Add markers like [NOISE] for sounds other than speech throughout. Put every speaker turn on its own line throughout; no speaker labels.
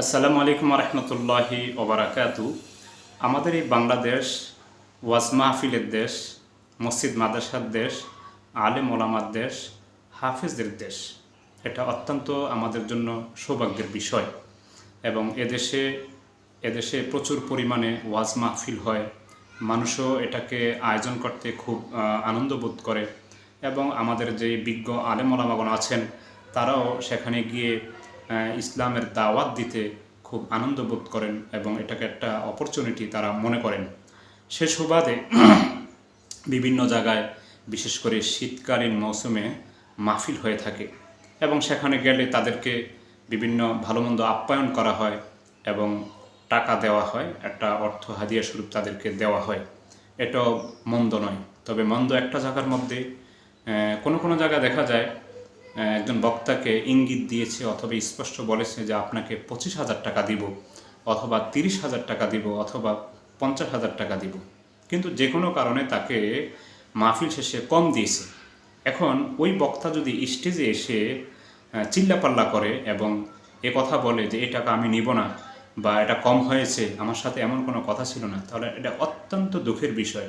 আসসালামু আলাইকুম রহমতুল্লাহি ওবরাকাতু আমাদের এই বাংলাদেশ, ওয়াজ মাহফিলের দেশ, মসজিদ মাদ্রাসার দেশ, আলেম ওলামার দেশ, হাফিজদের দেশ, এটা অত্যন্ত আমাদের জন্য সৌভাগ্যের বিষয়। এবং এদেশে এদেশে প্রচুর পরিমাণে ওয়াজ মাহফিল হয়। মানুষও এটাকে আয়োজন করতে খুব আনন্দ বোধ করে। এবং আমাদের যে বিজ্ঞ আলেম ওলামাগণ আছেন, তারাও সেখানে গিয়ে ইসলামের দাওয়াত দিতে খুব আনন্দ বোধ করেন এবং এটাকে একটা অপরচুনিটি তারা মনে করেন। সে সুবাদে [CLEARS THROAT] বিভিন্ন জায়গায়, বিশেষ করে শীতকালীন মৌসুমে মাহফিল হয়ে থাকে এবং সেখানে গেলে তাদেরকে বিভিন্ন ভালো মন্দ আপ্যায়ন করা হয় এবং টাকা দেওয়া হয়, একটা অর্থ হাদিয়া স্বরূপ তাদেরকে দেওয়া হয়। এটাও মন্দ নয়, তবে মন্দ একটা জায়গার মধ্যে কোনো কোনো জায়গায় দেখা যায় একজন বক্তাকে ইঙ্গিত দিয়েছে অথবা স্পষ্ট বলেছে যে আপনাকে পঁচিশ হাজার টাকা দিব, অথবা তিরিশ হাজার টাকা দিব, অথবা পঞ্চাশ হাজার টাকা দিব। কিন্তু যে কোনো কারণে তাকে মাহফিল শেষে কম দিয়েছে। এখন ওই বক্তা যদি স্টেজে এসে চিল্লাপাল্লা করে এবং এ কথা বলে যে, এই টাকা আমি নিব না বা এটা কম হয়েছে, আমার সাথে এমন কোনো কথা ছিল না, তাহলে এটা অত্যন্ত দুঃখের বিষয়।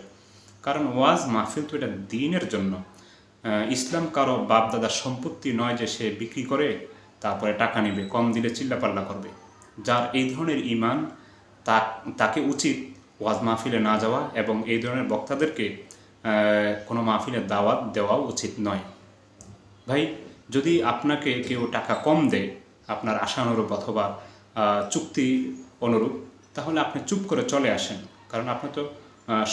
কারণ ওয়াজ মাহফিল তো এটা দিনের জন্য। ইসলাম কারও বাপ দাদার সম্পত্তি নয় যে সে বিক্রি করে, তারপরে টাকা নেবে, কম দিলে চিল্লাপাল্লা করবে। যার এই ধরনের ইমান তা, তাকে উচিত ওয়াজ মাহফিলে না যাওয়া এবং এই ধরনের বক্তাদেরকে কোনো মাহফিলে দাওয়াত দেওয়া উচিত নয়। ভাই, যদি আপনাকে কেউ টাকা কম দেয়, আপনার আশা অনুরূপ অথবা চুক্তি অনুরূপ, তাহলে আপনি চুপ করে চলে আসেন। কারণ আপনি তো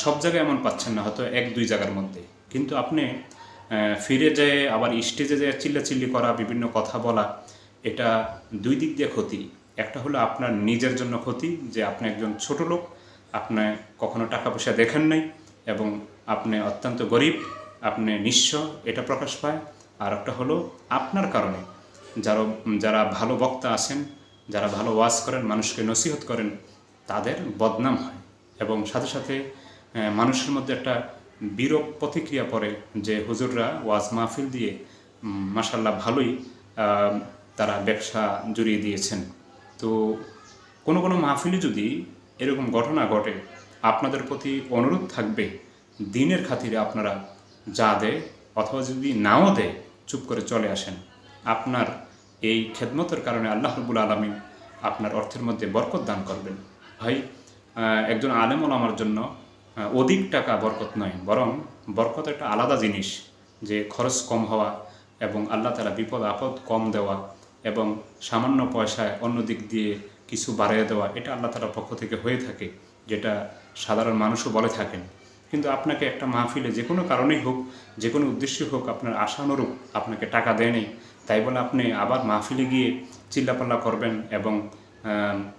সব জায়গায় এমন পাচ্ছেন না, হয়তো এক দুই জায়গার মধ্যে। কিন্তু আপনি ফিরে যেয়ে আবার স্টেজে যেয়ে চিল্লাচিল্লি করা, বিভিন্ন কথা বলা, এটা দুই দিক দিয়ে ক্ষতি। একটা হলো আপনার নিজের জন্য ক্ষতি, যে আপনি একজন ছোট লোক, আপনি কখনো টাকা পয়সা দেখেন নাই এবং আপনি অত্যন্ত গরিব, আপনি নিঃস্ব, এটা প্রকাশ পায়। আর একটা হলো আপনার কারণে যারা যারা ভালো বক্তা আছেন, যারা ভালো ওয়াজ করেন, মানুষকে নসিহত করেন, তাদের বদনাম হয়। এবং সাথে সাথে মানুষের মধ্যে একটা বিরূপ প্রতিক্রিয়া পড়ে যে হুজুররা ওয়াজ মাহফিল দিয়ে মাসাল্লাহ ভালোই তারা ব্যবসা জড়িয়ে দিয়েছেন। তো কোনো কোনো মাহফিলে যদি এরকম ঘটনা ঘটে, আপনাদের প্রতি অনুরোধ থাকবে, দিনের খাতিরে আপনারা যা দেয় অথবা যদি নাও দেয়, চুপ করে চলে আসেন। আপনার এই খেদমতের কারণে আল্লাহ রবুল আলমী আপনার অর্থের মধ্যে বরকত দান করবেন। ভাই একজন আলেম আমার জন্য অধিক টাকা বরকত নয়, বরং বরকত একটা আলাদা জিনিস যে খরচ কম হওয়া এবং আল্লাহ তালা বিপদ আপদ কম দেওয়া এবং সামান্য পয়সায় অন্য দিক দিয়ে কিছু বাড়িয়ে দেওয়া, এটা আল্লাহ তালার পক্ষ থেকে হয়ে থাকে, যেটা সাধারণ মানুষও বলে থাকেন। কিন্তু আপনাকে একটা মাহফিলে যে কোনো কারণেই হোক, যে কোনো উদ্দেশ্যে হোক, আপনার আশানুরূপ আপনাকে টাকা দেয়নি তাই বলে আপনি আবার মাহফিলে গিয়ে চিল্লাপাল্লা করবেন এবং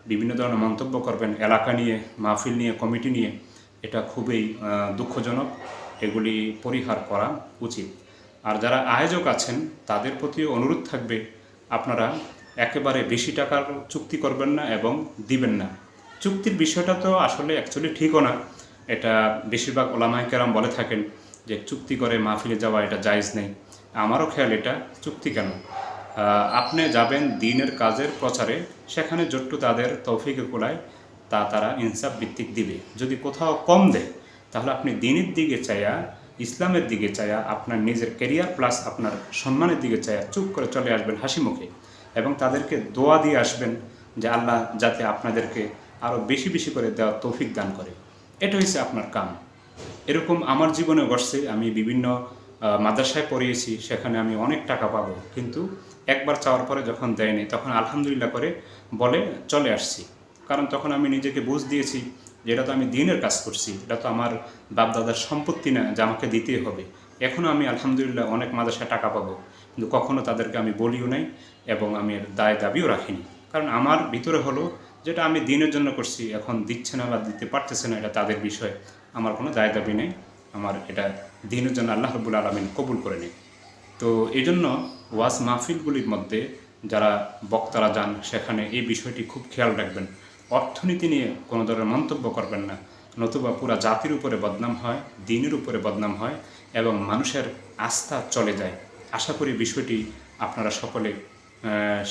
বিভিন্ন ধরনের মন্তব্য করবেন, এলাকা নিয়ে, মাহফিল নিয়ে, কমিটি নিয়ে এটা খুবই দুঃখজনক। এগুলি পরিহার করা উচিত। আর যারা আয়োজক আছেন, তাদের প্রতি অনুরোধ থাকবে, আপনারা একেবারে বেশি টাকার চুক্তি করবেন না এবং দিবেন না। চুক্তির বিষয়টা তো আসলে অ্যাকচুয়ালি ঠিকও না। এটা বেশিরভাগ ওলামাই কেরাম বলে থাকেন যে, চুক্তি করে মাহফিলে যাওয়া এটা জায়েজ নেই। আমারও খেয়াল এটা, চুক্তি কেন? আপনি যাবেন দিনের কাজের প্রচারে, সেখানে জট্টু তাদের তৌফিকে কোলায় তা তারা ইনসাফ ভিত্তিক দিবে। যদি কোথাও কম দেয়, তাহলে আপনি দিনের দিকে চাইয়া ইসলামের দিকে চাইয়া আপনার নিজের কেরিয়ার প্লাস আপনার সম্মানের দিকে চাইয়া চুপ করে চলে আসবেন হাসি মুখে এবং তাদেরকে দোয়া দিয়ে আসবেন যে আল্লাহ যাতে আপনাদেরকে আরও বেশি বেশি করে দেওয়া তৌফিক দান করে। এটা হচ্ছে আপনার কাম। এরকম আমার জীবনে ঘটছে। আমি বিভিন্ন মাদ্রাসায় পড়িয়েছি, সেখানে আমি অনেক টাকা পাবো। কিন্তু একবার চাওয়ার পরে যখন দেয়নি, তখন আলহামদুলিল্লাহ করে বলে চলে আসছি। কারণ তখন আমি নিজেকে বুঝ দিয়েছি যে এটা তো আমি দিনের কাজ করছি, এটা তো আমার বাপদাদার সম্পত্তি না, যে আমাকে দিতেই হবে। এখনও আমি আলহামদুলিল্লাহ অনেক মাদ্রাসায় টাকা পাবো, কিন্তু কখনো তাদেরকে আমি বলিও নাই এবং আমি দায় দাবিও রাখিনি। কারণ আমার ভিতরে হলো যেটা আমি দিনের জন্য করছি, এখন দিচ্ছে না বা দিতে পারতেছে না, এটা তাদের বিষয়। আমার কোনো দায় দাবি নেই, আমার এটা দিনের জন্য আল্লাহ রবুল আলমিন কবুল করে নেই তো এই জন্য ওয়াজ মাহফিলগুলির মধ্যে যারা বক্তারা যান, সেখানে এই বিষয়টি খুব খেয়াল রাখবেন। অর্থনীতি নিয়ে কোনো ধরনের মন্তব্য করবেন না। নতুবা পুরা জাতির উপরে বদনাম হয়, দিনের উপরে বদনাম হয় এবং মানুষের আস্থা চলে যায়। আশা করি বিষয়টি আপনারা সকলে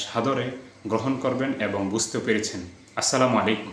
সাদরে গ্রহণ করবেন এবং বুঝতে পেরেছেন। আসসালামু আলাইকুম।